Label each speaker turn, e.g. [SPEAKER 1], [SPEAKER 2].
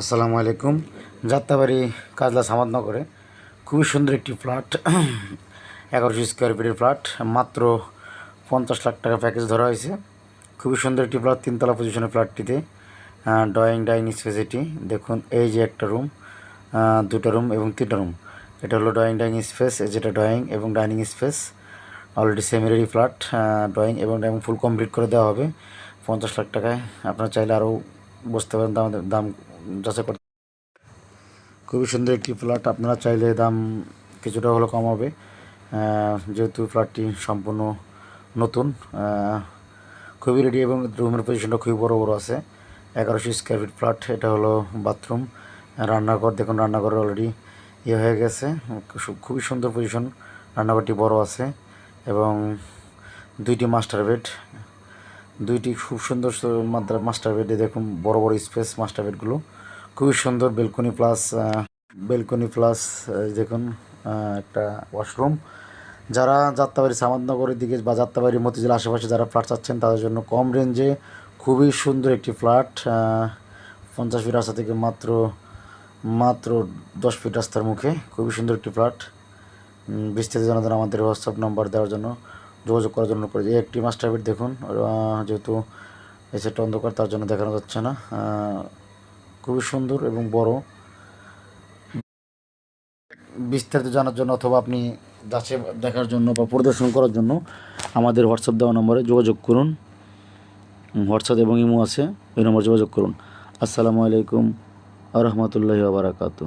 [SPEAKER 1] আসসালামু আলাইকুম। যাত্রাবাড়ি কাজলা সামাদনগরে। খুবই সুন্দর একটি ফ্ল্যাট, এগারোশো স্কোয়ার ফিটের ফ্ল্যাট, মাত্র পঞ্চাশ লাখ টাকা প্যাকেজ ধরা হয়েছে। খুবই সুন্দর একটি ফ্ল্যাট, তিনতলা পজিশনের ফ্ল্যাটটিতে। ড্রয়িং ডাইনিং স্পেসিটি দেখুন, এই যে একটা রুম দুটো রুম এবং তিনটা রুম এটা হলো ড্রয়িং ডাইনিং স্পেস যেটা ড্রয়িং এবং ডাইনিং স্পেস অলরেডি সেমিনারি ফ্ল্যাট ড্রয়িং এবং ডাইনিং ফুল কমপ্লিট করে দেওয়া হবে। পঞ্চাশ লাখ টাকায়। আপনারা চাইলে আরও বসতে পারেন দাম দাম যাচাই করতে। খুবই সুন্দর একটি ফ্ল্যাট আপনারা চাইলে দাম কিছুটা হলেও কম হবে যেহেতু ফ্ল্যাটটি সম্পূর্ণ নতুন খুবই রেডি এবং রুমের পজিশনটা খুবই বড় বড় আছে। এগারোশো স্কোয়ার ফিট ফ্ল্যাট এটা হলো বাথরুম রান্নাঘর, দেখুন রান্নাঘর অলরেডি ইয়ে হয়ে গেছে। খুবই সুন্দর পজিশন রান্নাঘরটি বড় আছে এবং দুইটি মাস্টার বেড দুইটি খুব সুন্দর মাত্রা মাস্টার বেডে দেখুন, বড় বড় স্পেস মাস্টার বেডগুলো। খুবই সুন্দর বেলকনি প্লাস বেলকনি প্লাস দেখুন একটা ওয়াশরুম যারা যাত্রাবাড়ি সামাদনগরের দিকে বা যাত্রাবাড়ি মতিঝিল আশেপাশে যারা ফ্ল্যাট চাচ্ছেন, তাদের জন্য কম রেঞ্জে খুবই সুন্দর একটি ফ্ল্যাট পঞ্চাশ ফিট রাস্তা থেকে মাত্র মাত্র দশ ফিট রাস্তার মুখে। খুবই সুন্দর একটি ফ্ল্যাট বিস্তারিত জানার আমাদের হোয়াটসঅ্যাপ নাম্বার দেওয়ার জন্য। যোগাযোগ করার জন্য করে এই একটি মাস্টার বেড দেখুন যেহেতু এই অন্ধকার, তার জন্য দেখানো যাচ্ছে না। খুবই সুন্দর এবং বড়। বিস্তারিত জানার জন্য অথবা আপনি যাচাই দেখার জন্য বা পরিদর্শন করার জন্য আমাদের হোয়াটসঅ্যাপ দেওয়া নম্বরে যোগাযোগ করুন। হোয়াটসঅ্যাপ এবং ইমো আছে, ওই নম্বরে যোগাযোগ করুন। আসসালামু আলাইকুম রহমতুল্লাহি বারাকাতু